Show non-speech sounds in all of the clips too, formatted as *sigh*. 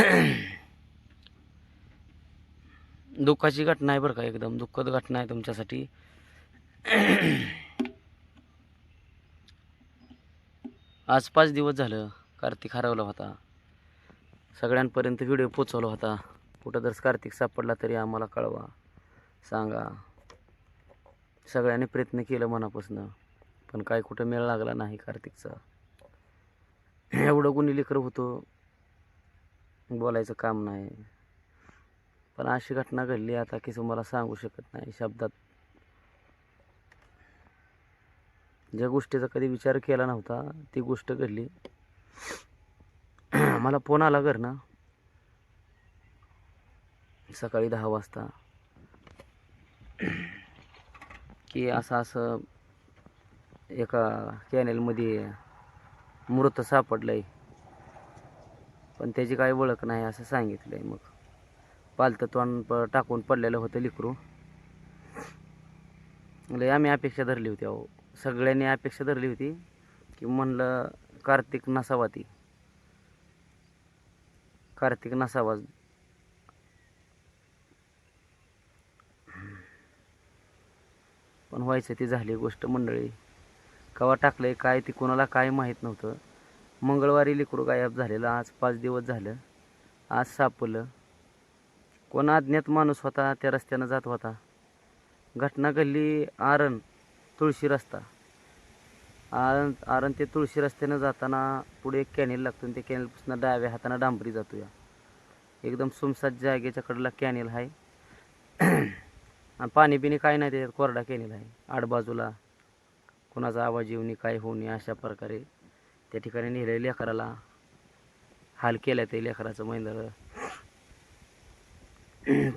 *clears throat* दुःखाची घटना आहे बरं का एकदम. दुःखद घटना आहे तुमच्यासाठी. *clears throat* आज पाच दिवस झालं कार्तिक हरवला होता. सगळ्यांपर्यंत व्हिडिओ पोचवला होता. कुठं जर कार्तिक सापडला तरी आम्हाला कळवा. सांगा. सगळ्यांनी प्रयत्न केलं मनापासून पण काय कुठं मेळ लागला नाही कार्तिकचा. *clears throat* एवढं गुन्हे लेकर होतो. बोलायचं काम नाही. पण अशी घटना घडली आता की तुम्हाला सांगू शकत नाही शब्दात. ज्या गोष्टीचा कधी विचार केला नव्हता ती गोष्ट घडली. *clears throat* मला फोन आला घर ना सकाळी दहा वाजता. *clears throat* की असं असं एका कॅनेलमध्ये मृत सापडलं आहे पण त्याची काही ओळख नाही असं सांगितलंय मग. पालतं तोंड प टाकून पडलेलं होतं लिकरू. लय आम्ही अपेक्षा धरली होती अहो. सगळ्यांनी अपेक्षा धरली होती की म्हणलं कार्तिक नसावा ती. कार्तिक नसावा. पण व्हायचं ती झाली गोष्ट मंडळी. कवा टाकलंय काय ती कोणाला काय माहीत नव्हतं. मंगळवारी लिकडू गायब झालेलं आज पाच दिवस झालं आज सापलं कोण अज्ञात माणूस होता त्या रस्त्यानं जात होता. घटना घडली आरण तुळशी रस्ता. आरण आरण ते तुळशी रस्त्यानं जाताना पुढे एक कॅनेल लागतो आणि त्या कॅनेलपासून डाव्या हातानं डांबरी जातो या एकदम सुमसात जागेच्या कडला कॅनेल आहे. आणि पाणी बिणी काय नाही त्याच्यात कोरडा कॅनेल आहे. आडबाजूला कोणाचा आवाज येऊ नये काय होऊ नये अशा प्रकारे त्या ठिकाणी नेले लेकराला हाल केला ते लेकराचं मैंदर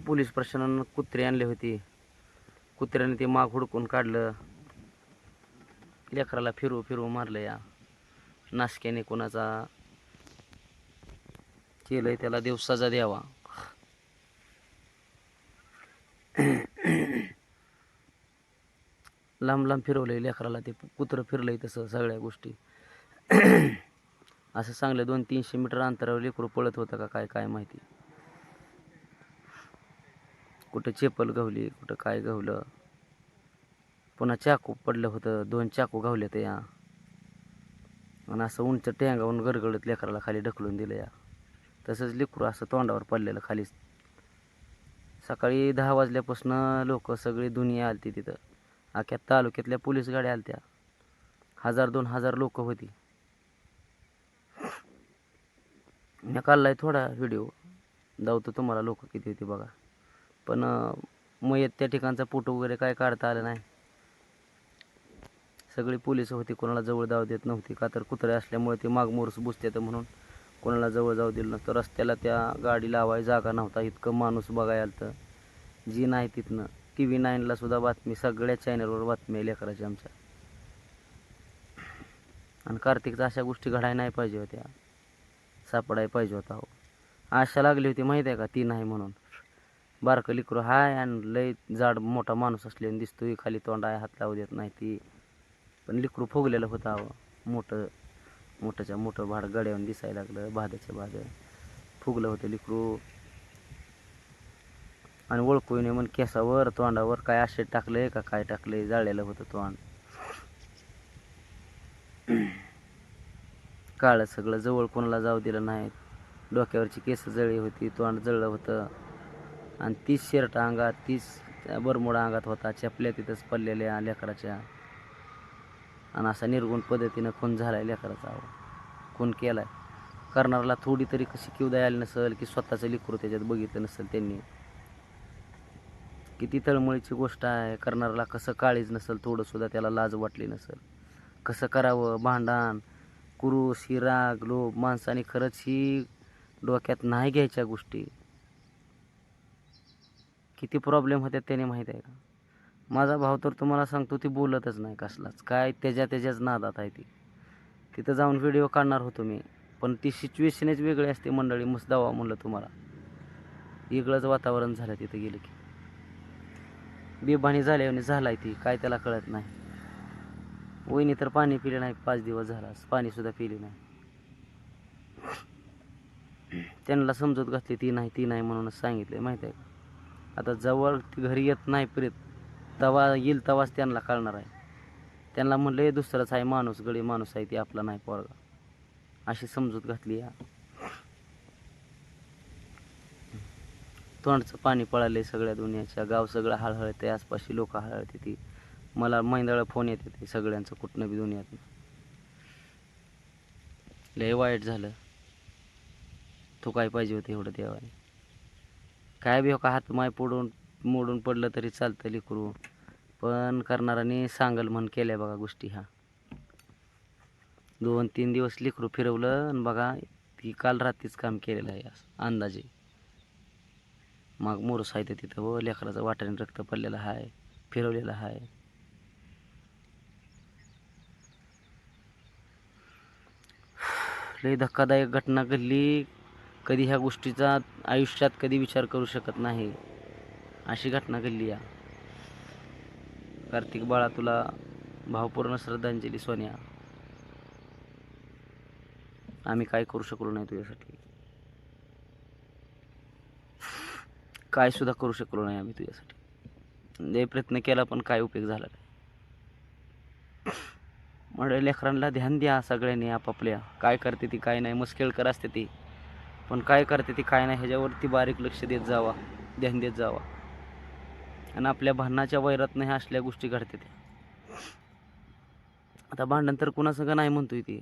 पोलीस प्रशासनानं कुत्रे आणले होते. कुत्र्याने ते माग हुडकून काढलं. लेकराला फिरू फिरवू मारलं या. नाशक्याने कोणाचा केलंय त्याला देव सजा द्यावा. लांब लांब फिरवलंय लेकराला ते कुत्रं फिरलंय तसं सगळ्या गोष्टी. *clears throat* असं सांगलं दोन तीनशे मीटर अंतरावर लेकरू पळत होतं का काय काय माहिती. कुठं चेपल गवली कुठं काय गवलं पुन्हा चाकू पडलं होतं दोन चाकू गावले तर या. आणि असं उंच टँगावून गरगडत लेकराला खाली ढकलून दिलं या. तसंच लेकरू असं तोंडावर पडलेलं खाली. सकाळी दहा वाजल्यापासून लोक सगळी दुनिया आलती तिथं. अख्या तालुक्यातल्या पोलीस गाड्या आलत्या. हजार दोन हजार लोक होती. मी काढलाय थोडा व्हिडिओ दावतो तुम्हाला लोक किती होती बघा. पण अं, मयत त्या ठिकाणचा फोटो वगैरे काय काढता आलं नाही. सगळी पोलीस होती कोणाला जवळ जाऊ देत नव्हती. का तर कुत्रे असल्यामुळे ते मागमोरस बुसतात म्हणून कोणाला जवळ जाऊ दिलं नव्हतं रस्त्याला त्या गाडी लावाय जागा नव्हता. इतकं माणूस बघायला आलं तर जी नाही तिथनं. टी व्ही नाईनला सुद्धा बातमी सगळ्या चॅनलवर बातमी आहे लेकराची आमच्या. आणि कार्तिकचा अशा गोष्टी घडायला नाही पाहिजे होत्या. सापडायला पाहिजे होता हो आशा लागली होती माहीत आहे का? ती नाही म्हणून. बारकं लिकरू हाय आणि लय जाड मोठा माणूस असल्याने दिसतोय खाली तोंड आहे हात लावू देत नाही ती. पण लिकरू फुगलेलं होतं अहो. मोठं मोठंच्या मोठं भाड गड्यावून दिसायला लागलं भाद्याच्या भाद फुगलं होतं लिकरू. आणि ओळखू नये म्हणून केसावर तोंडावर काय असे टाकलंय का काय टाकलंय जाळलेलं होतं तोंड. काळं सगळं जवळ कोणाला जाऊ दिलं नाही डोक्यावरची केस जळली होती तोंड जळलं होतं. आणि तीस शर्ट अंगात तीस बरमोडा अंगात होता चपल्या तिथंच पडलेल्या लेकराच्या. आणि असा निर्गुण पद्धतीनं खून झालाय लेकराचा खून खून केलाय. करणाऱ्याला थोडी तरी कशी किवदा आली नसेल की स्वतःचं लिकरू त्याच्यात बघितलं नसेल त्यांनी. किती तळमळीची गोष्ट आहे. करणाऱ्याला कसं काळीज नसेल थोडंसुद्धा त्याला लाज वाटली नसेल. कसं करावं भांडण कुरूस ही राग लोभ माणसाने खरंच ही डोक्यात नाही घ्यायच्या गोष्टी. किती प्रॉब्लेम होत्या त्याने माहीत आहे का? माझा भाऊ तर तुम्हाला सांगतो ती बोलतच नाही कसलाच. काय त्याच्या त्याच्याच नादात आहे ती. तिथं जाऊन व्हिडिओ काढणार होतो मी. पण ती सिच्युएशनच वेगळी असते मंडळी मस्त दावा म्हणलं तुम्हाला. वेगळंच वातावरण झालं तिथं गेलं की. बेभानी झाल्याने झालाय ती काय त्याला कळत नाही. वहिनी तर पाणी पिले नाही पाच दिवस झाला. पाणी सुद्धा पिले नाही. त्यांना समजत घातली ती नाही ती नाही म्हणूनच सांगितलं माहिती आहे का? आता जवळ ती घरी येत नाही प्रेत तवा येईल तवाच त्यांना कळणार आहे. त्यांना म्हणलं हे दुसराच आहे माणूस गडी माणूस आहे ती आपला नाही पोरगा. अशी समजूत घातली या तोंडचं पाणी पळाले सगळ्या दुनियाच्या गाव सगळं हळहळते आसपासची लोक हळहळते ती. मला मैंदळ फोन येते ते सगळ्यांचं कुठनं बी दुनियात. लय वाईट झालं. तो काय पाहिजे होतं एवढं देवाने? काय बी हो का हात माय पुढून मोडून पडलं तरी चालतं लिकरू. पण करणाराने सांगल म्हण केल्या बघा गोष्टी ह्या. दोन तीन दिवस लिकरू फिरवलं आणि बघा ती काल रात्रीच काम केलेलं आहे असं अंदाजे. मग मोरस आहे तिथं व लेकराचं वाटाने रक्त पडलेलं आहे फिरवलेलं आहे लई धक्कादायक घटना घडली कधी ह्या गोष्टीचा आयुष्यात कधी विचार करू शकत नाही अशी घटना घडली या. कार्तिक बाळा तुला भावपूर्ण श्रद्धांजली सोन्या. आम्ही काय करू शकलो नाही तुझ्यासाठी? काय सुद्धा करू शकलो नाही आम्ही तुझ्यासाठी. जे प्रयत्न केला पण काय उपयोग झाला नाही. म्हणजे लेकरांना ध्यान द्या सगळ्यांनी आपापल्या. काय करते ती काय नाही. मुश्किल असते ती. पण काय करते ती काय नाही ह्याच्यावरती बारीक लक्ष देत जावा. ध्यान देत जावा. आणि आपल्या भांडणाच्या वैरातनं ह्या असल्या गोष्टी घडते त्या. आता भांडण तर कुणासंग नाही म्हणतोय ती.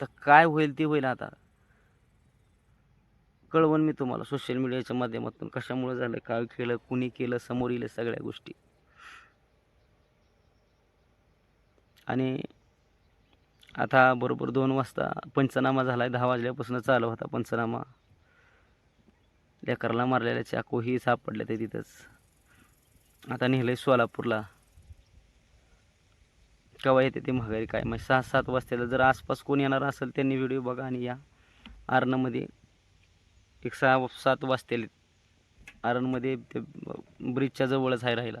तर काय होईल ते होईल आता. कळवण मी तुम्हाला सोशल मीडियाच्या माध्यमातून कशामुळे झालं काय केलं कुणी केलं समोर येईल सगळ्या गोष्टी. आणि आता बरोबर दोन वाजता पंचनामा झाला आहे दहा वाजल्यापासून चालू होता पंचनामा. लेकराला मारलेल्या चाकूही सापडल्या ते तिथंच. आता नेलं आहे सोलापूरला. केव्हा येते ते महागारी काय? म्हणजे सहा सात वाजताला जर आसपास कोण येणार असेल त्यांनी व्हिडिओ बघा आणि या. आरणमध्ये एक सहा सात वाजतेले आरणमध्ये ते ब्रिजच्या जवळच आहे राहिला